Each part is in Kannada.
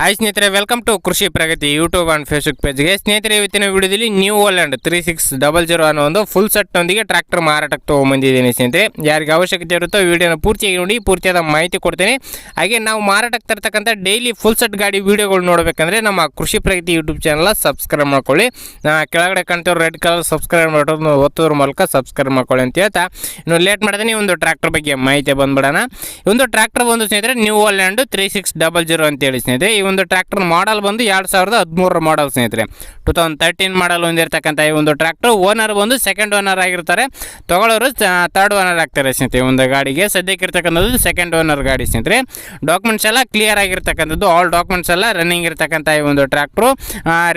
ಹಾಯ್ ಸ್ನೇಹಿತರೆ welcome to Krishi Pragati YouTube and Facebook ಪೇಜ್ಗೆ ಸ್ನೇಹಿತರೆ, ಇವತ್ತಿನ ವಿಡಿಯೋದಲ್ಲಿ New Holland three six double zero ಅನ್ನೋ ಒಂದು ಫುಲ್ ಸೆಟ್ನೊಂದಿಗೆ ಟ್ರ್ಯಾಕ್ಟರ್ ಮಾರಾಟಕ್ಕೆ ತೊಗೊಂಬಂದಿದ್ದೀನಿ ಸ್ನೇಹಿತರೆ. ಯಾರಿಗೆ ಅವಶ್ಯಕತೆ ಇರುತ್ತೋ ವಿಡಿಯೋನ ಪೂರ್ತಿಯಾಗಿ ನೋಡಿ, ಪೂರ್ತಿಯಾದ ಮಾಹಿತಿ ಕೊಡ್ತೀನಿ. ಹಾಗೆ ನಾವು ಮಾರಾಟಕ್ಕೆ ತರ್ತಕ್ಕಂಥ ಡೈಲಿ ಫುಲ್ ಸೆಟ್ ಗಾಡಿ ವಿಡಿಯೋಗಳು ನೋಡಬೇಕಂದ್ರೆ ನಮ್ಮ ಕೃಷಿ ಪ್ರಗತಿ ಯೂಟ್ಯೂಬ್ ಚಾನಲ್ ಸಬ್ಸ್ಕ್ರೈಬ್ ಮಾಡ್ಕೊಳ್ಳಿ. ಕೆಳಗಡೆ ಕಾಣ್ತಿರೋ ರೆಡ್ ಕಲರ್ ಸಬ್ಸ್ಕ್ರೈಬ್ ಮಾಡೋದು ಒತ್ತೋದ್ರ ಮೂಲಕ ಸಬ್ಸ್ಕ್ರೈಬ್ ಮಾಡ್ಕೊಳ್ಳಿ ಅಂತ ಹೇಳ್ತಾ. ಇನ್ನು ಲೇಟ್ ಮಾಡ್ತೀನಿ ಒಂದು ಟ್ರ್ಯಾಕ್ಟರ್ ಬಗ್ಗೆ ಮಾಹಿತಿ ಬಂದ್ಬಿಡೋಣ. ಒಂದು ಟ್ರ್ಯಾಕ್ಟರ್ ಬಂದು ಸ್ನೇಹಿತರೆ New Holland three six double zero ಅಂತೇಳಿ ಸ್ನೇಹಿತರೆ. ಈ ಒಂದು ಟ್ರ್ಯಾಕ್ಟರ್ ಮಾಡಲ್ ಬಂದು ಎರಡು ಸಾವಿರದ ಹದಿಮೂರರ ಮಾಡಲ್ ಸ್ನೇಹಿತರೆ. ಟೂ ತೌಸಂಡ್ ತರ್ಟೀನ್ ಮಾಡಲ್ ಹೊಂದಿರತಕ್ಕಂಥ ಈ ಒಂದು ಟ್ರ್ಯಾಕ್ಟರ್ ಓನರ್ ಬಂದು ಸೆಕೆಂಡ್ ಓನರ್ ಆಗಿರ್ತಾರೆ. ತಗೊಳ್ಳೋರು ತರ್ಡ್ ಓನರ್ ಆಗ್ತಾರೆ ಸ್ನೇಹಿತರೆ ಒಂದು ಗಾಡಿಗೆ. ಸದ್ಯಕ್ಕೆ ಇರ್ತಕ್ಕಂಥದ್ದು ಸೆಕೆಂಡ್ ಓನರ್ ಗಾಡಿ ಸ್ನೇಹಿತರೆ. ಡಾಕ್ಯುಮೆಂಟ್ಸ್ ಎಲ್ಲ ಕ್ಲಿಯರ್ ಆಗಿರ್ತಕ್ಕಂಥದ್ದು ಆಲ್ ಡಾಕ್ಯುಮೆಂಟ್ಸ್ ಎಲ್ಲ ರನ್ನಿಂಗ್ ಇರ್ತಕ್ಕಂಥ ಈ ಒಂದು ಟ್ರ್ಯಾಕ್ಟ್ರು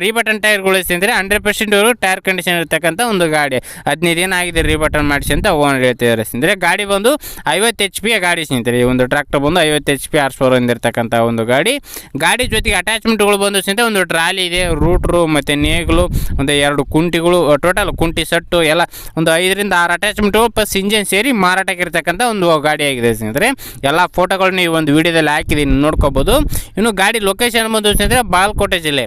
ರೀಬಟನ್ ಟೈರ್ಗಳು ಸ್ನೇಹಿತರೆ ಹಂಡ್ರೆಡ್ ಪರ್ಸೆಂಟ್ ಟೈರ್ ಕಂಡೀಷನ್ ಇರ್ತಕ್ಕಂಥ ಒಂದು ಗಾಡಿ. ಹದಿನೈದು ದಿನ ಆಗಿದೆ ರೀಬಟನ್ ಮಾಡಿಸಿ ಅಂತ ಓನರ್ ಹೇಳ್ತಿದ್ದಾರೆ ಸ್ನೇಹಿತರೆ. ಗಾಡಿ ಬಂದು ಐವತ್ತು ಎಚ್ ಪಿ ಗಾಡಿ ಸ್ನೇಹಿತರೆ. ಈ ಒಂದು ಟ್ರ್ಯಾಕ್ಟರ್ ಬಂದು ಐವತ್ತು ಎಚ್ ಪಿ ಆರ್ ಫೋರ್ ಹೊಂದಿರತಕ್ಕಂಥ ಒಂದು ಗಾಡಿ. ಗಾಡಿ ಜೊತೆಗೆ ಅಟ್ಯಾಚ್ಮೆಂಟ್ಗಳು ಬಂದು ಸಹಿತ ಒಂದು ಟ್ರಾಲಿ ಇದೆ ರೂಟ್ರು ಮತ್ತು ನೇಗ್ಲು ಒಂದು ಎರಡು ಕುಂಟಿಗಳು ಟೋಟಲ್ ಕುಂಟಿ ಸಟ್ಟು ಎಲ್ಲ ಒಂದು ಐದರಿಂದ ಆರು ಅಟ್ಯಾಚ್ಮೆಂಟ್ಗಳು ಪ್ಲಸ್ ಇಂಜಿನ್ ಸೇರಿ ಮಾರಾಟಕ್ಕೆ ಇರ್ತಕ್ಕಂಥ ಒಂದು ಗಾಡಿ ಆಗಿದೆ ಸ್ನೇಹಿತರೆ. ಎಲ್ಲ ಫೋಟೋಗಳನ್ನ ಈ ಒಂದು ವಿಡಿಯೋದಲ್ಲಿ ಹಾಕಿದ್ದೀನಿ, ನೋಡ್ಕೋಬೋದು. ಇನ್ನು ಗಾಡಿ ಲೊಕೇಶನ್ ಬಂದು ಸ್ನೇಹಿತರೆ ಬಾಗಲಕೋಟೆ ಜಿಲ್ಲೆ.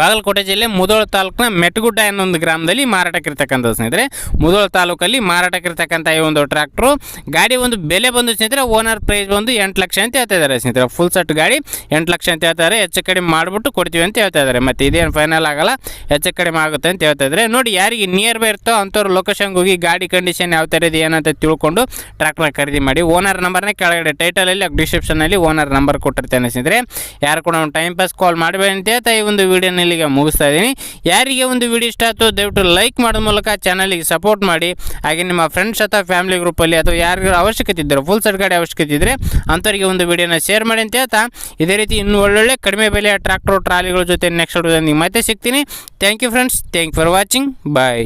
ಬಾಗಲಕೋಟೆ ಜಿಲ್ಲೆ ಮುದೋಳ ತಾಲೂಕಿನ ಮೆಟ್ಟಗುಡ್ಡ ಅನ್ನೋ ಒಂದು ಗ್ರಾಮದಲ್ಲಿ ಮಾರಾಟಕ್ಕಿರ್ತಕ್ಕಂಥ ಸ್ನೇಹಿತರೆ. ಮುದೋಳ ತಾಲೂಕಲ್ಲಿ ಮಾರಾಟಕ್ಕಿರ್ತಕ್ಕಂಥ ಈ ಒಂದು ಟ್ರ್ಯಾಕ್ಟ್ರು, ಗಾಡಿ ಒಂದು ಬೆಲೆ ಬಂದು ಸ್ನೇಹಿತರೆ ಓನರ್ ಪ್ರೈಸ್ ಬಂದು ಎಂಟು ಲಕ್ಷ ಅಂತ ಹೇಳ್ತಾ ಇದ್ದಾರೆ ಸ್ನೇಹಿತರೆ. ಫುಲ್ ಸೆಟ್ ಗಾಡಿ ಎಂಟು ಲಕ್ಷ ಅಂತ ಹೇಳ್ತಾರೆ ಹೆಚ್ಚು ಕಡಿಮೆ ಮಾಡಿಬಿಟ್ಟು ಕೊಡ್ತೀವಿ ಅಂತ ಹೇಳ್ತಾ ಇದ್ದಾರೆ. ಮತ್ತು ಇದೇನು ಫೈನಲ್ ಆಗಲ್ಲ, ಹೆಚ್ಚು ಕಡಿಮೆ ಆಗುತ್ತೆ ಅಂತ ಹೇಳ್ತಾ ಇದ್ದಾರೆ. ನೋಡಿ ಯಾರಿಗೆ ನಿಯರ್ ಬೈ ಇರ್ತೋ ಅಂಥವ್ರು ಲೊಕೇಶನ್ಗೆ ಹೋಗಿ ಗಾಡಿ ಕಂಡೀಷನ್ ಯಾವ ಥರ ಇದೆ ಏನಂತ ತಿಳ್ಕೊಂಡು ಟ್ರ್ಯಾಕ್ಟರ್ ಖರೀದಿ ಮಾಡಿ. ಓನರ್ ನಂಬರ್ನೇ ಕೆಳಗಡೆ ಟೈಟಲಲ್ಲಿ ಡಿಸ್ಕ್ರಿಪ್ಷನಲ್ಲಿ ಓನರ್ ನಂಬರ್ ಕೊಟ್ಟಿರ್ತೇನೆ ಸ್ನೇಹಿತರೆ. ಯಾರು ಕೂಡ ಒಂದು ಟೈಮ್ ಪಾಸ್ ಕಾಲ್ ಮಾಡಬೇಡಿ ಅಂತ ಹೇಳ್ತಾ ಈ ಒಂದು ವಿಡಿಯೋನ ಇಲ್ಲಿಗೆ ಮುಗಿಸ್ತಾ ಇದ್ದೀನಿ. ಯಾರಿಗೆ ಒಂದು ವಿಡಿಯೋ ಇಷ್ಟ ಆಯಿತು ದಯವಿಟ್ಟು ಲೈಕ್ ಮಾಡೋ ಮೂಲಕ ಚಾನಲಿಗೆ ಸಪೋರ್ಟ್ ಮಾಡಿ. ಹಾಗೆ ನಿಮ್ಮ ಫ್ರೆಂಡ್ಸ್ ಅಥವಾ ಫ್ಯಾಮಿಲಿ ಗ್ರೂಪಲ್ಲಿ ಅಥವಾ ಯಾರಿಗಾರು ಅವಶ್ಯಕತೆ ಇದ್ದರೆ ಫುಲ್ ಗಾಡಿ ಅವಶ್ಯಕತೆ ಇದ್ದರೆ ಅಂಥವ್ರಿಗೆ ಒಂದು ವಿಡಿಯೋನ ಶೇರ್ ಮಾಡಿ ಅಂತ ಹೇಳ್ತಾ. ಇದೇ ರೀತಿ ಇನ್ನೂ ಒಳ್ಳೊಳ್ಳೆ ಕಡಿಮೆ ಬೆಲೆಯ ಟ್ರ್ಯಾಕ್ಟರ್ ಟ್ರಾಲಿಗಳ ಜೊತೆ ನೆಕ್ಸ್ಟ್ ವಿಡಿಯೋದಲ್ಲಿ ಮತ್ತೆ ಸಿಗ್ತೀನಿ. Thank you friends thank for watching bye